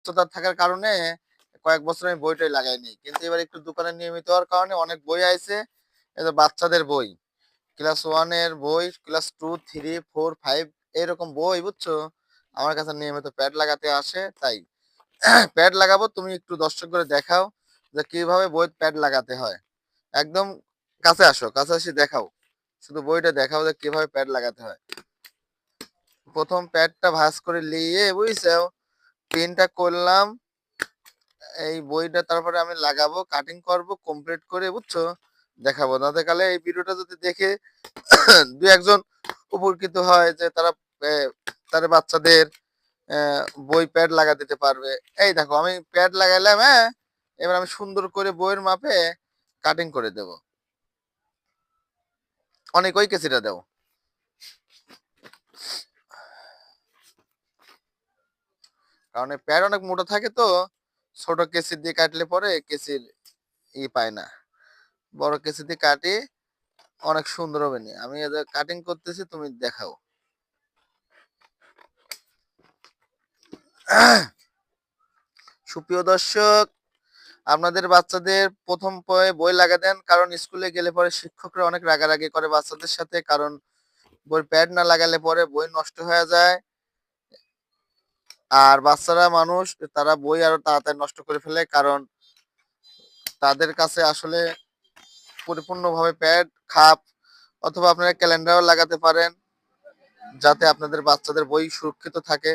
ব্যস্ততা থাকার কারণে কয়েক বছর আমি বইটাই লাগাইনি। কিন্তু এবার একটু দোকানে নিয়মিত হওয়ার কারণে অনেক বই আইছে। এটা বাচ্চাদের বই, ক্লাস ওয়ানের বই, class two three four five এরকম বই, বুঝছ? আমার কাছে নিয়মিত প্যাড লাগাতে আসে, তাই প্যাড লাগাবো, তুমি একটু দর্শক করে দেখাও যে কীভাবে বই প্যাড লাগাতে হয়। একদম কাছে আসো, কাছে এসে দেখাও। শুধু বইটা দেখাও যে কীভাবে প্যাড লাগাতে হয়। প্রথম প্যাডটা ভাঁজ করে নিয়ে বুঝছ? প্রিন্টটা করলাম, এই বইটা তারপরে আমি লাগাবো কাটিং করব কমপ্লিট করে, বুঝছ? দেখাবো। তাতে কালে এই ভিডিওটা যদি দেখে দু একজন উপকৃত হয় যে তারা তার বাচ্চাদের বই প্যাড লাগা দিতে পারবে। এই দেখো, আমি প্যাড লাগাইলাম হ্যাঁ? এবার আমি সুন্দর করে বইয়ের মাপে কাটিং করে দেব। অনেক ওই কেসিটা দেও। কারণ প্যাড অনেক মোটা থাকে তো, ছোট কেসি দিয়ে কাটলে পরে কেসির ই পায় না। বড় কেসি দিয়ে কাটি অনেক সুন্দর হবে নি। আমি এদের কাটিং করতেছি, তুমি দেখাও। সুপ্রিয় দর্শক, আপনাদের বাচ্চাদের প্রথম বই লাগা দেন, কারণ স্কুলে গেলে পরে শিক্ষকরা অনেক রাগারাগি করে বাচ্চাদের সাথে, কারণ বই প্যাড না লাগালে পরে বই নষ্ট হয়ে যায়। আর বাচ্চারা মানুষ, তারা বই আরও তাড়াতাড়ি নষ্ট করে ফেলে কারণ তাদের কাছে আসলে পরিপূর্ণভাবে প্যাড খাপ অথবা আপনারা ক্যালেন্ডারও লাগাতে পারেন যাতে আপনাদের বাচ্চাদের বই সুরক্ষিত থাকে।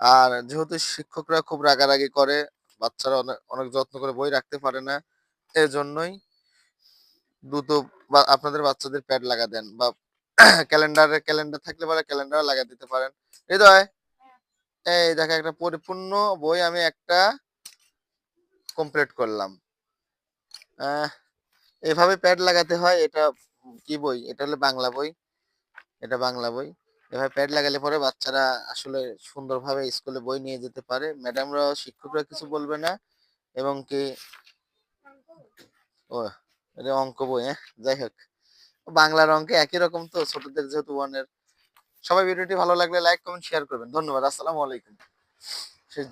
আর যেহেতু শিক্ষকরা খুব রাগারাগি করে, বাচ্চারা অনেক অনেক যত্ন করে বই রাখতে পারে না, এজন্যই দ্রুত বা আপনাদের বাচ্চাদের প্যাড লাগা দেন বা ক্যালেন্ডারে ক্যালেন্ডার থাকলে পরে ক্যালেন্ডার লাগা দিতে পারেন। হৃদয় এই দেখো একটা পরিপূর্ণ বই আমি একটা কমপ্লিট করলাম। এভাবে প্যাড লাগাতে হয়, এটা কি বই? এটা হলো বাংলা বই। এটা বাংলা বই। এভাবে প্যাড লাগালে পরে বাচ্চারা আসলে সুন্দরভাবে স্কুলে বই নিয়ে যেতে পারে। ম্যাডামরা শিক্ষকরা কিছু বলবে না। এবং কি, ও, এটা অঙ্ক বই হ্যাঁ? যাই হোক। বাংলার অঙ্কে একই রকম তো, ছোটদের যেহেতু ওয়ানের সবাই ভিডিওটি ভালো লাগলে লাইক কমেন্ট শেয়ার করবেন। ধন্যবাদ আসসালামু আলাইকুম। শেষ